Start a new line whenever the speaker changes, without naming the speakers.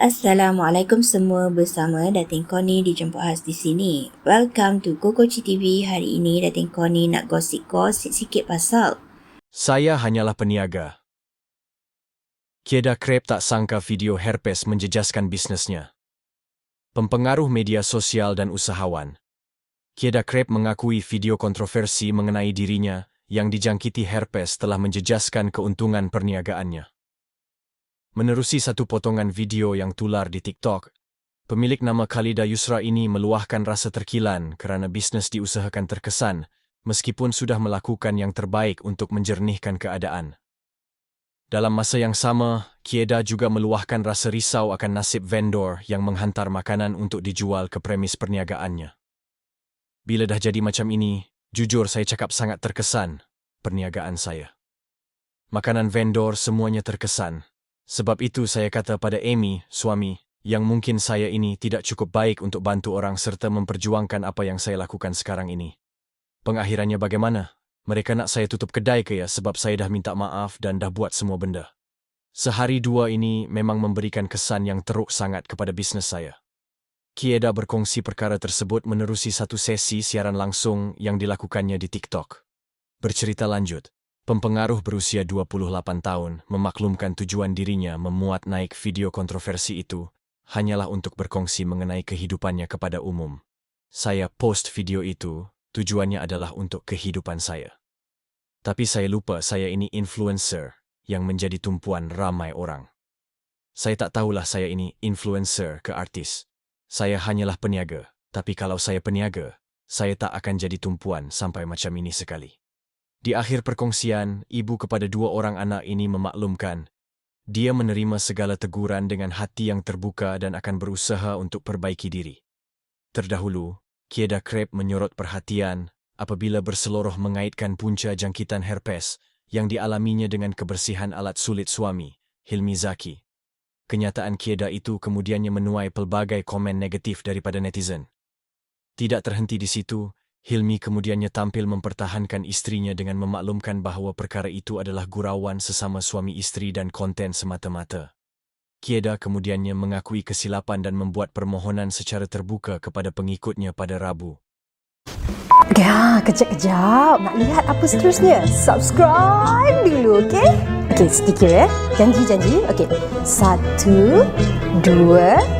Assalamualaikum semua bersama Datin Koni dijemput khas di sini. Welcome to Kokoci TV. Hari ini Datin Koni nak gosip-gosip sikit pasal
Saya hanyalah peniaga. Kieda Krep tak sangka video herpes menjejaskan bisnesnya. Pempengaruh media sosial dan usahawan. Kieda Krep mengakui video kontroversi mengenai dirinya yang dijangkiti herpes telah menjejaskan keuntungan perniagaannya. Menerusi satu potongan video yang tular di TikTok, pemilik nama Khalida Yusra ini meluahkan rasa terkilan kerana bisnes diusahakan terkesan meskipun sudah melakukan yang terbaik untuk menjernihkan keadaan. Dalam masa yang sama, Kieda juga meluahkan rasa risau akan nasib vendor yang menghantar makanan untuk dijual ke premis perniagaannya. Bila dah jadi macam ini, jujur saya cakap sangat terkesan perniagaan saya. Makanan vendor semuanya terkesan. Sebab itu saya kata pada Amy, suami, yang mungkin saya ini tidak cukup baik untuk bantu orang serta memperjuangkan apa yang saya lakukan sekarang ini. Pengakhirannya bagaimana? Mereka nak saya tutup kedai ke ya sebab saya dah minta maaf dan dah buat semua benda. Sehari dua ini memang memberikan kesan yang teruk sangat kepada bisnes saya. Kieda berkongsi perkara tersebut menerusi satu sesi siaran langsung yang dilakukannya di TikTok. Bercerita lanjut, Pempengaruh berusia 28 tahun memaklumkan tujuan dirinya memuat naik video kontroversi itu hanyalah untuk berkongsi mengenai kehidupannya kepada umum. Saya post video itu, tujuannya adalah untuk kehidupan saya. Tapi saya lupa saya ini influencer yang menjadi tumpuan ramai orang. Saya tak tahulah saya ini influencer ke artis. Saya hanyalah peniaga, tapi kalau saya peniaga, saya tak akan jadi tumpuan sampai macam ini sekali. Di akhir perkongsian, ibu kepada dua orang anak ini memaklumkan dia menerima segala teguran dengan hati yang terbuka dan akan berusaha untuk perbaiki diri. Terdahulu, Kieda Krep menyorot perhatian apabila berseloroh mengaitkan punca jangkitan herpes yang dialaminya dengan kebersihan alat sulit suami, Hilmi Zaki. Kenyataan Kieda itu kemudiannya menuai pelbagai komen negatif daripada netizen. Tidak terhenti di situ, Hilmi kemudiannya tampil mempertahankan istrinya dengan memaklumkan bahawa perkara itu adalah gurauan sesama suami isteri dan konten semata-mata. Kieda kemudiannya mengakui kesilapan dan membuat permohonan secara terbuka kepada pengikutnya pada Rabu.
Ya, kejap-kejap. Nak lihat apa seterusnya? Subscribe dulu, okey? Okey, sedikit ya. Janji-janji. Okey. Satu, dua, tiga.